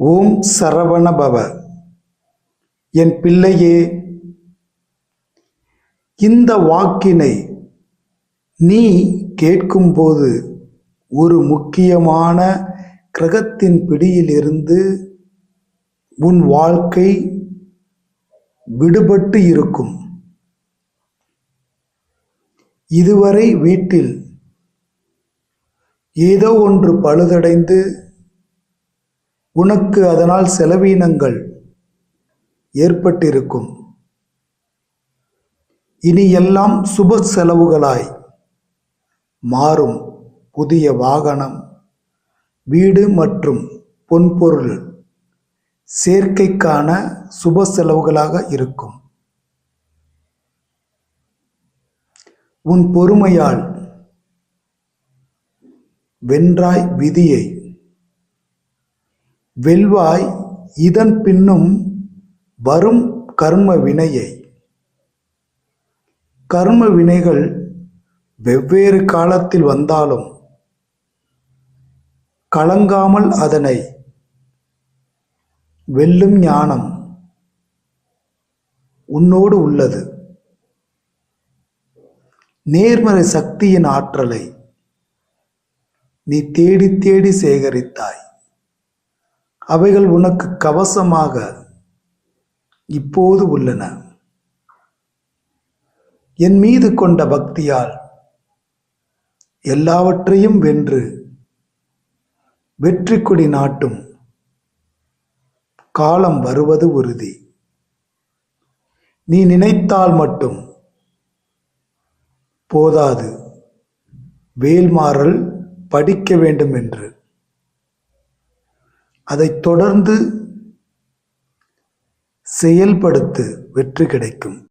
ஓம் சரவண பவ என் பிள்ளையே இந்த வாக்கினை நீ கேட்கும்போது ஒரு முக்கியமான கிரகத்தின் பிடியிலிருந்து உன் வாழ்க்கை விடுபட்டு இருக்கும். இதுவரை வீட்டில் ஏதோ ஒன்று பழுதடைந்து உனக்கு அதனால் செலவீனங்கள் ஏற்பட்டிருக்கும். இனி எல்லாம் சுப செலவுகளாய் மாறும் புதிய வாகனம் வீடு மற்றும் பொன்பொருள் சேர்க்கைக்கான சுப செலவுகளாக இருக்கும். உன் பொறுமையால் வென்றாய் விதியை வெல்வாய் இதன் பின்னும் வரும் கர்ம வினையை. கர்ம வினைகள் வெவ்வேறு காலத்தில் வந்தாலும் கலங்காமல் அதனை வெல்லும் ஞானம் உன்னோடு உள்ளது. நேர்மறை சக்தியின் ஆற்றலை நீ தேடி தேடி சேகரித்தாய். அவைகள் உனக்கு கவசமாக இப்போது உள்ளன. என் மீது கொண்ட பக்தியால் எல்லாவற்றையும் வென்று வெற்றி கொடி நாட்டும். காலம் வருவது உறுதி. நீ நினைத்தால் மட்டும் போதாது. வேல்மாறல் படிக்க வேண்டும் என்று. அதைத் தொடர்ந்து செயல்படுத்து வெற்றி கிடைக்கும்.